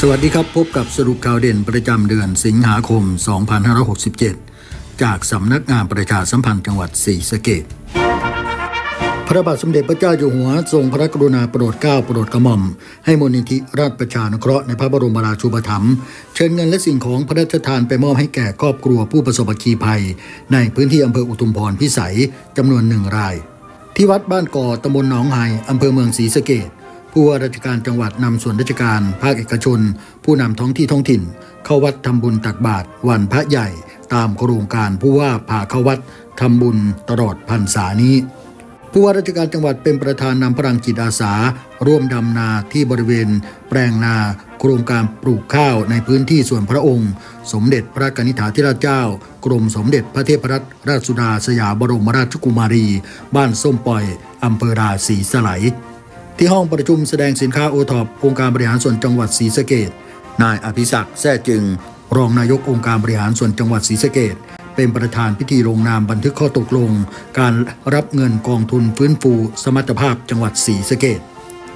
สวัสดีครับพบกับสรุปข่าวเด่นประจำเดือนสิงหาคม 2567 จากสำนักงานประชาสัมพันธ์จังหวัดศรีสะเกษพระบาทสมเด็จพระเจ้าอยู่หัวทรงพระกรุณาโปรดเกล้าโปรดกระหม่อม ให้มูลนิธิราชประชานุเคราะห์ในพระบรมราชูปถัมภ์เชิญเงินและสิ่งของพระราชทานไปมอบให้แก่ครอบครัวผู้ประสบอัคคีภัย ในพื้นที่อำเภออุทุมพรพิสัยจำนวนหนึ่งราย ที่วัดบ้านก่อตำบลหนองไฮอำเภอเมืองศรีสะเกษ ผู้ว่าราชการจังหวัดนำส่วนราชการ ภาคเอกชน ผู้นำท้องที่ท้องถิ่น เข้าวัดทำบุญตักบาตรวันพระใหญ่ ตามโครงการผู้ว่าพาเข้าวัดทำบุญตลอดพรรษานี้ ผู้ว่าราชการจังหวัดเป็นประธานนำพลังจิตอาสา ร่วมดำนาที่บริเวณ แปลงนา โครงการปลูกข้าวในพื้นที่ส่วนพระองค์ สมเด็จพระกนิษฐาธิราชเจ้า กรมสมเด็จพระเทพรัตนราชสุดาสยามบรมราชกุมารี บ้านส้มปล่อยอำเภอราศีสไลย ที่ห้องประชุมแสดงสินค้าโอท็อปองค์การบริหารส่วนจังหวัดศรีสะเกดนายอภิศักดิ์แท้จึง รองนายกองค์การบริหารส่วนจังหวัดศรีสะเกดเป็นประธานพิธีลงนามบันทึกข้อตกลง การรับเงินกองทุนฟื้นฟู สมรรถภาพจังหวัดศรีสะเกด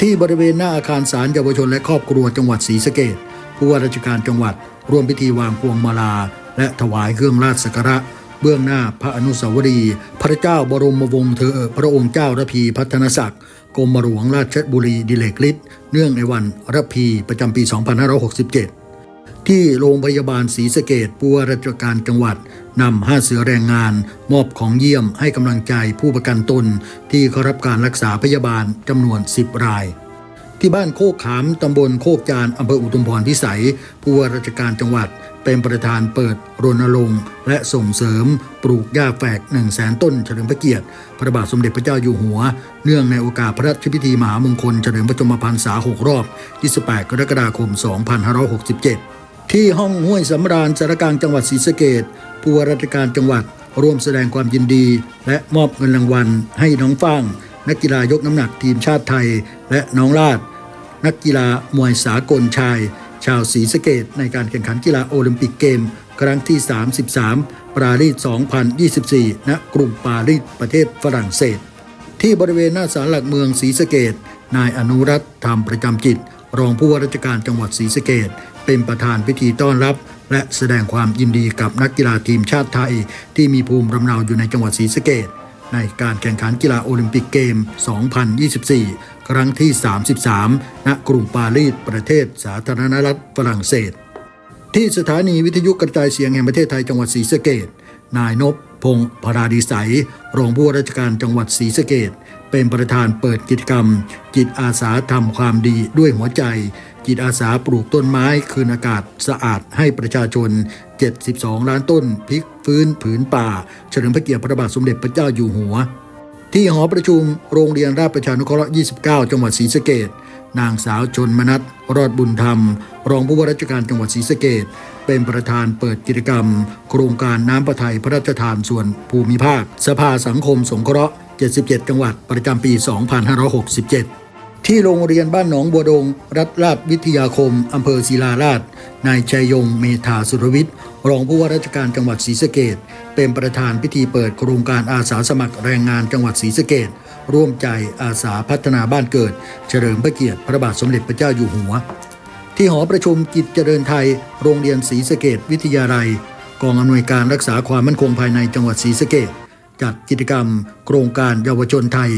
ที่บริเวณหน้าอาคารศาลเยาวชนและครอบครัวจังหวัดศรีสะเกดผู้ว่าราชการจังหวัด ร่วมพิธีวางพวงมาลา และถวายเครื่องราชสักการะ เบื้องหน้าพระอนุสาวรีย์พระเจ้าบรมวงศ์เธอพระองค์เจ้าระพีพัฒนศักดิ์ กรมหลวงราชบุรีดิเลกฤทธิ์เนื่องในวันระพีประจำปี 2567 ที่โรงพยาบาลศรีสะเกดผู้ว่าราชการจังหวัดนำห้าเสือแรงงาน มอบของเยี่ยมให้กำลังใจผู้ประกันตนที่เข้ารับการรักษาพยาบาลจำนวน 10 ราย ที่บ้านโคกขามตำบลโคกจานอำเภออุทุมพรพิสัย ผู้ว่าราชการจังหวัด เป็นประธานเปิดรณรงค์และส่งเสริม ปลูกหญ้าแฝก1 0 0 0 0แสนต้นเฉลิมพระเกียรติ พระบาทสมเด็จพระเจ้าอยู่หัว เนื่องในโอกาสพระราชพิธีมหามงคลเฉลิมพระชนมพรรษา6รอบ28กรกฎาคม 2567 ที่ห้องห้วยสำราญสารกลางจังหวัดศรีสะเกดผู้ว่าราชการจังหวัดร่วมแสดงความยินดี และมอบเงินรางวัลให้น้องฟ้าง นักกีฬายกน้ำหนักทีมชาติไทย และน้องลาด นักกีฬามวยสากลชาย ชาวศรีสะเกดในการแข่งขันกีฬาโอลิมปิกเกม ครั้งที่ 33 ปารีส 2024 ณ กรุงปารีสประเทศฝรั่งเศส ที่บริเวณหน้าศาลหลักเมืองศรีสะเกดนายอนุรัตน์ธรรมประจำจิต รองผู้ว่าราชการจังหวัดศรีสะเกดเป็นประธานพิธีต้อนรับ และแสดงความยินดีกับนักกีฬาทีมชาติไทย ที่มีภูมิลำเนาอยู่ในจังหวัดศรีสะเกด ในการแข่งขันกีฬาโอลิมปิกเกม 2024 ครั้งที่ 33 ณ กรุงปารีส ประเทศสาธารณรัฐฝรั่งเศส ที่สถานีวิทยุกระจายเสียงแห่งประเทศไทยจังหวัดศรีสะเกดนายนพพงศ์พราดีใส รองผู้ว่าราชการจังหวัดศรีสะเกด เป็นประธานเปิดกิจกรรม จิตอาสาทำความดีด้วยหัวใจ จิตอาสาปลูกต้นไม้คืนอากาศสะอาดให้ประชาชน 72 ล้านต้นพลิกฟื้นผืนป่า เฉลิมพระเกียรติพระบาทสมเด็จพระเจ้าอยู่หัว ที่หอประชุมโรงเรียนราชประชานุเคราะห์ 29 จังหวัดศรีสะเกดนางสาวชนมนัทรอดบุญธรรม รองผู้ว่าราชการจังหวัดศรีสะเกดเป็นประธานเปิดกิจกรรม โครงการน้ำประทัยพระราชทานส่วนภูมิภาค สภาสังคมสงเคราะห์ 77 จังหวัดประจำปี 2567 ที่โรงเรียนบ้านหนองบัวดง รัฐราชวิทยาคมอำเภอศิลาราช นายชัยยง เมธาสุรวิทย์ รองผู้ว่าราชการจังหวัดศรีสะเกดเป็นประธานพิธีเปิดโครงการอาสาสมัครแรงงานจังหวัดศรีสะเกดร่วมใจอาสาพัฒนาบ้านเกิด เฉลิมพระเกียรติพระบาทสมเด็จพระเจ้าอยู่หัว ที่หอประชุมกิจเจริญไทย โรงเรียนศรีสะเกดวิทยาลัย กองอำนวยการรักษาความมั่นคงภายในจังหวัดศรีสะเกด จัดกิจกรรม โครงการเยาวชนไทย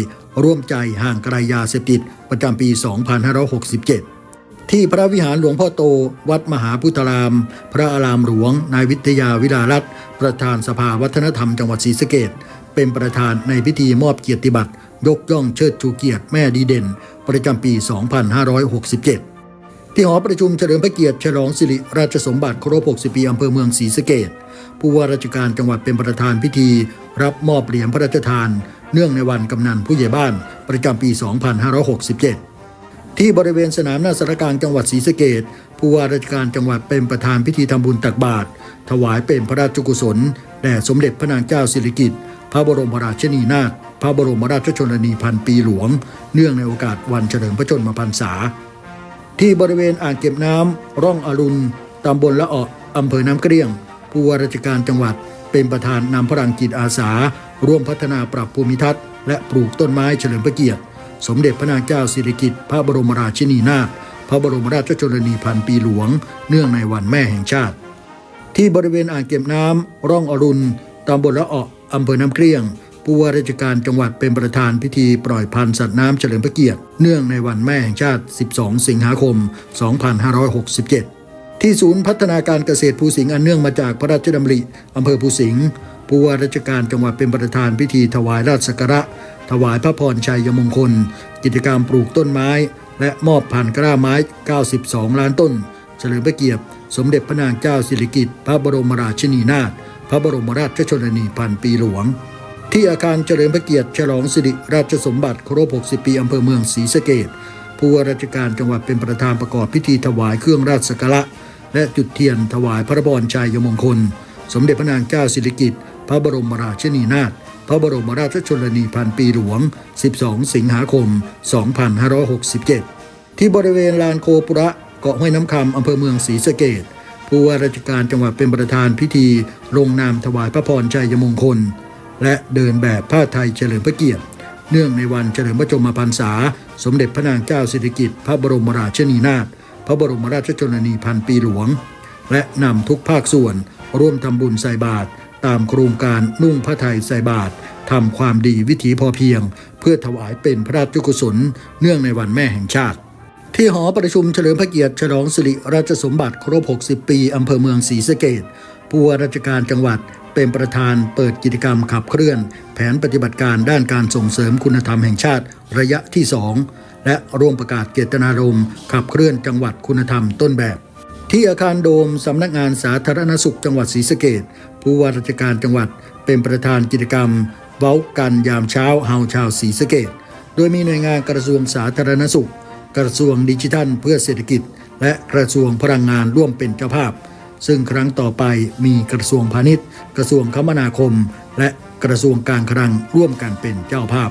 ร่วมใจห่างไกลยาเสพติดประจำปี 2567 ที่พระวิหารหลวงพ่อโต วัดมหาพุทธาราม พระอารามหลวง นายวิทยาวิลารัตประธานสภาวัฒนธรรมจังหวัดศรีสะเกดเป็นประธานในพิธีมอบเกียรติบัตรยกย่องเชิดชูเกียรติแม่ดีเด่น ประจำปี 2567 ที่หอประชุมเฉลิมพระเกียรติฉลองสิริราชสมบัติครบ 60 ปีอำเภอเมืองศรีสะเกดผู้ว่าราชการจังหวัดเป็นประธานพิธี รับมอบเหรียญพระราชทาน เนื่องในวันกำนันผู้ใหญ่บ้าน ประจำปี 2567 ที่บริเวณสนามหน้าสารกลางจังหวัดศรีสะเกดผู้ว่าราชการจังหวัดเป็นประธานพิธีทำบุญตักบาตรถวายเป็นพระราชกุศลแด่สมเด็จพระนางเจ้าสิริกิติ์พระบรมราชินีนาถพระบรมราชชนนีพันปีหลวง เนื่องในโอกาสวันเฉลิมพระชนมพรรษา ที่บริเวณอ่างเก็บน้ำร่องอรุณตำบลละเอะอำเภอน้ำเกลี้ยง ผู้ว่าราชการจังหวัด เป็นประธานนำพลังจิตอาสา ร่วมพัฒนาปรับภูมิทัศน์ และปลูกต้นไม้เฉลิมพระเกียรติ สมเด็จพระนางเจ้าสิริกิติ์พระบรมราชินีนาถพระบรมราชชนนีพันปีหลวง เนื่องในวันแม่แห่งชาติ ที่บริเวณอ่างเก็บน้ำร่องอรุณตำบลละเอะอำเภอน้ำเกลี้ยง ผู้ว่าราชการจังหวัดเป็นประธานพิธีปล่อยพันธุ์สัตว์น้ำเฉลิมพระเกียรติ เนื่องในวันแม่แห่งชาติ 12 สิงหาคม 2567 ที่ศูนย์พัฒนาการเกษตรภูสิงห์อันเนื่องมาจากพระราชดำริอำเภอภูสิงห์ผู้ว่าราชการจังหวัดเป็นประธานพิธีถวายราชสักการะ ถวายพระพรชัยมงคล กิจกรรมปลูกต้นไม้ และมอบพันธุ์กล้าไม้ 92 ล้านต้น เฉลิมพระเกียรติ สมเด็จพระนางเจ้าสิริกิติ์พระบรมราชินีนาถพระบรมราชชนนีพันปีหลวง ที่อาคารเฉลิมพระเกียรติฉลองสิริราชสมบัติครบ 60 ปีอำเภอเมืองศรีสะเกษผู้ว่าราชการจังหวัดเป็นประธานประกอบพิธีถวายเครื่องราชสักการะและจุดเทียนถวายพระบรชัยมงคล สมเด็จพระนางเจ้าสิริกิติ์พระบรมราชินีนาถพระบรมราชชนนีพันปีหลวง 12 สิงหาคม 2567 ที่บริเวณลานโคปุระเกาะห้วยน้ำคำอำเภอเมืองศรีสะเกษผู้ว่าราชการจังหวัดเป็นประธานพิธีลงนามถวายพระพรชัยมงคล และเดินแบบผ้าไทยเฉลิมพระเกียรติ เนื่องในวันเฉลิมพระชนมพรรษา สมเด็จพระนางเจ้าสิริกิติ์พระบรมราชินีนาถพระบรมราชชนนีพันปีหลวง และนำทุกภาคส่วน ร่วมทำบุญใส่บาตรตามโครงการนุ่งผ้าไทยใส่บาตรทำความดีวิถีพอเพียง เพื่อถวายเป็นพระราชกุศล เนื่องในวันแม่แห่งชาติ ที่หอประชุมเฉลิมพระเกียรติฉลองสิริราชสมบัติครบ 60 ปี อำเภอเมืองศรีสะเกษผู้ว่าราชการจังหวัด เป็นประธานเปิดกิจกรรมขับเคลื่อน แผนปฏิบัติการด้านการส่งเสริมคุณธรรมแห่งชาติระยะที่ 2 และร่วมประกาศเจตนารมณ์ขับเคลื่อนจังหวัดคุณธรรมต้นแบบ ที่อาคารโดมสำนักงานสาธารณสุขจังหวัดศรีสะเกษผู้ว่าราชการจังหวัด เป็นประธานกิจกรรมเว้ากันยามเช้าเฮาชาวศรีสะเกษโดยมีหน่วยงานกระทรวงสาธารณสุข กระทรวงดิจิทัล เพื่อเศรษฐกิจ และกระทรวงพลังงานร่วมเป็นเจ้าภาพ ซึ่งครั้งต่อไปมีกระทรวงพาณิชย์ กระทรวงคมนาคม และกระทรวงการคลังร่วมกันเป็นเจ้าภาพ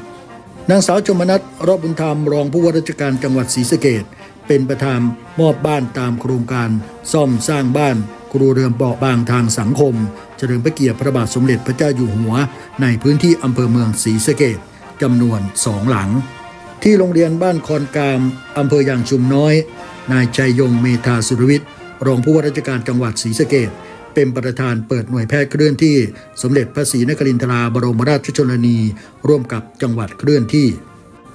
นางสาวชมนัทรอบบุญธรรมรองผู้ว่าราชการจังหวัดศรีสะเกษเป็นประธานมอบบ้านตามโครงการ ซ่อมสร้างบ้านครูเรือนเบาบางทางสังคม เฉลิมพระเกียรติพระบาทสมเด็จพระเจ้าอยู่หัว ในพื้นที่อำเภอเมืองศรีสะเกษจำนวนสองหลัง ที่โรงเรียนบ้านคอนกามอำเภอยางชุมน้อย นายชัยยงเมธาสุรวิทย์ รองผู้ว่าราชการจังหวัดศรีสะเกษเป็นประธานเปิดหน่วยแพทย์เคลื่อนที่ สมเด็จพระศรีนครินทราบรมราชชนนี ร่วมกับจังหวัดเคลื่อนที่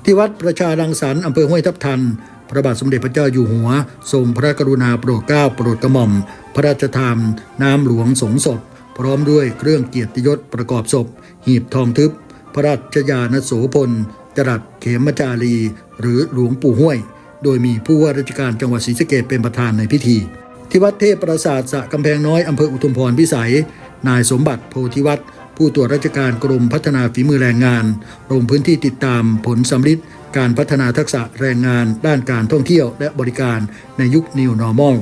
ที่วัดประชารังสรรค์อำเภอห้วยทับทัน พระบาทสมเด็จพระเจ้าอยู่หัว ทรงพระกรุณาโปรดเกล้าโปรดกระหม่อม พระราชทานน้ำหลวงสงศพ พร้อมด้วยเครื่องเกียรติยศประกอบศพ หีบทองทึบ พระราชยานโสพลจรัสเขมจารี หรือหลวงปู่ห้วย โดยมีผู้ว่าราชการจังหวัดศรีสะเกษเป็นประธานในพิธี ที่วัดเทพปราสาทสะกำแพงน้อยอำเภออุทุมพรพิสัย นายสมบัติโพธิวัฒน์ผู้ตรวจราชการกรมพัฒนาฝีมือแรงงานลงพื้นที่ติดตามผลสำลิดการพัฒนาทักษะแรงงาน ด้านการท่องเที่ยวและบริการในยุค New Normal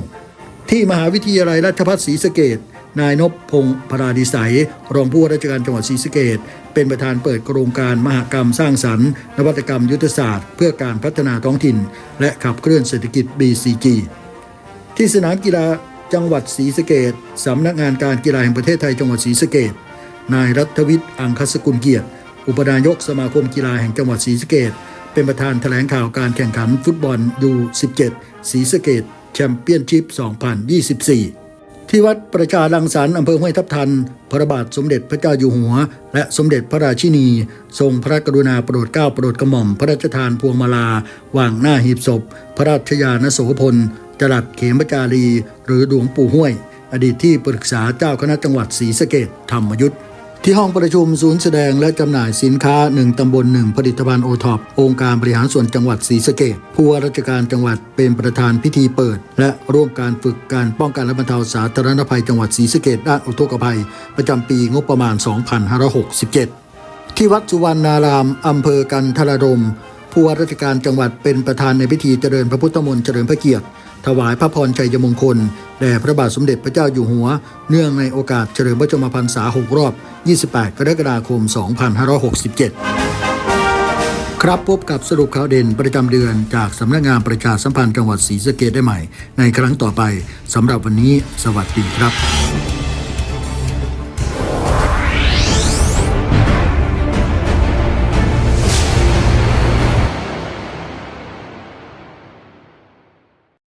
ที่มหาวิทยาลัยราชภัฏศรีสะเกดนายนพพงศ์พราดิสัย รองผู้ว่าราชการจังหวัดศรีสะเกดเป็นประธานเปิดโครงการมหกรรมสร้างสรรค์ นวัตกรรมยุทธศาสตร์ เพื่อการพัฒนาท้องถิ่น และขับเคลื่อนเศรษฐกิจ BCG ที่สนามกีฬาจังหวัดศรีสะเกดสำนักงานการกีฬาแห่งประเทศไทยจังหวัดศรีสะเกดนายรัฐวิทย์อังคสกุลเกียรติ อุปนายกสมาคมกีฬาแห่งจังหวัดศรีสะเกดเป็นประธานแถลงข่าวการแข่งขันฟุตบอลยู17ศรีสะเกดแชมเปี้ยนชิพ 2024 ที่วัดประชาลังสรรค์อำเภอห้วยทับทัน พระบาทสมเด็จพระเจ้าอยู่หัว และสมเด็จพระราชินี ทรงพระกรุณาโปรดเกล้าโปรดกระหม่อม พระราชทานพวงมาลา วางหน้าหีบศพ พระราชยานโสพล จรัสเขมจารี หรือหลวงปู่ห้วย อดีตที่ปรึกษาเจ้าคณะจังหวัดศรีสะเกดธรรมยุทธที่ห้องประชุมศูนย์แสดงและจำหน่ายสินค้า 1 ตำบล 1 ผลิตภัณฑ์โอท็อปองค์การบริหารส่วนจังหวัดศรีสะเกษผู้ว่าราชการจังหวัดเป็นประธานพิธีเปิด และร่วมการฝึกการป้องกันและบรรเทาสาธารณภัยจังหวัดศรีสะเกษด้านอุทกภัย ประจำปีงบประมาณ 2567 ที่วัดสุวรรณารามอำเภอกันทรารมผู้ว่าราชการจังหวัดเป็นประธานในพิธีเจริญพระพุทธมนต์เฉลิมพระเกียรติ ถวายพระพรชัยมงคล แด่พระบาทสมเด็จพระเจ้าอยู่หัว เนื่องในโอกาสเฉลิมพระชนมพรรษา 6 รอบ 28 กรกฎาคม 2567 ครับพบกับสรุปข่าวเด่นประจำเดือนจากสำนักงานประชาสัมพันธ์จังหวัดศรีสะเกดได้ใหม่ ในครั้งต่อไปสำหรับวันนี้ สวัสดีครับ